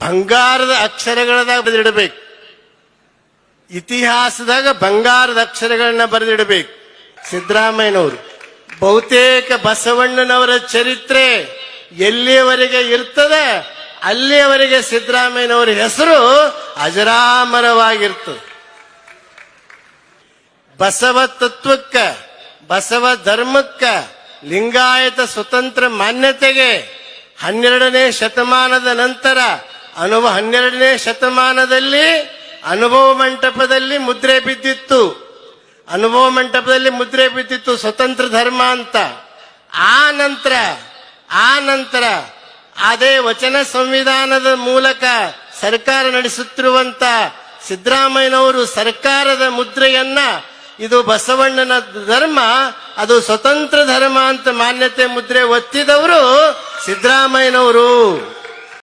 ಬಂಗಾರದ ಅಕ್ಷರಗಳದಾಗ ಬರೆದಿಡಬೇಕು. ಇತಿಹಾಸದಾಗ ಬಂಗಾರದ ಅಕ್ಷರಗಳನ್ನ ಬರೆದಿಡಬೇಕು. ಸಿದ್ದರಾಮಯ್ಯನವರು, ಬಹುತೇಕ ಬಸವಣ್ಣನವರ ಚರಿತ್ರೆ ಎಲ್ಲಿಯವರೆಗೆ ಇರ್ತದೆ, ಅಲ್ಲಿಯವರೆಗೆ ಸಿದ್ದರಾಮಯ್ಯನವರ ಹೆಸರು ಅಜರಾಮರವಾಗಿರ್ತದೆ. ಬಸವ ತತ್ವಕ್ಕ, ಬಸವ ಧರ್ಮಕ್ಕ, ಲಿಂಗಾಯತ ಸ್ವತಂತ್ರ ಮಾನ್ಯತೆಗೆ ಹನ್ನೆರಡನೇ ಶತಮಾನದ ನಂತರ ಅನುಭವ ಹನ್ನೆರಡನೇ ಶತಮಾನದಲ್ಲಿ ಅನುಭವ ಮಂಟಪದಲ್ಲಿ ಮುದ್ರೆ ಬಿದ್ದಿತ್ತು. ಅನುಭವ ಮಂಟಪದಲ್ಲಿ ಮುದ್ರೆ ಬಿದ್ದಿತ್ತು ಸ್ವತಂತ್ರ ಧರ್ಮ ಅಂತ. ಆ ನಂತರ ಆ ನಂತರ ಅದೇ ವಚನ ಸಂವಿಧಾನದ ಮೂಲಕ ಸರ್ಕಾರ ನಡೆಸುತ್ತಿರುವಂತ ಸಿದ್ದರಾಮಯ್ಯನವರು ಸರ್ಕಾರದ ಮುದ್ರೆಯನ್ನ, ಇದು ಬಸವಣ್ಣನ ಧರ್ಮ, ಅದು ಸ್ವತಂತ್ರ ಧರ್ಮ ಅಂತ ಮಾನ್ಯತೆ ಮುದ್ರೆ ಒತ್ತಿದವರು ಸಿದ್ದರಾಮಯ್ಯನವರು.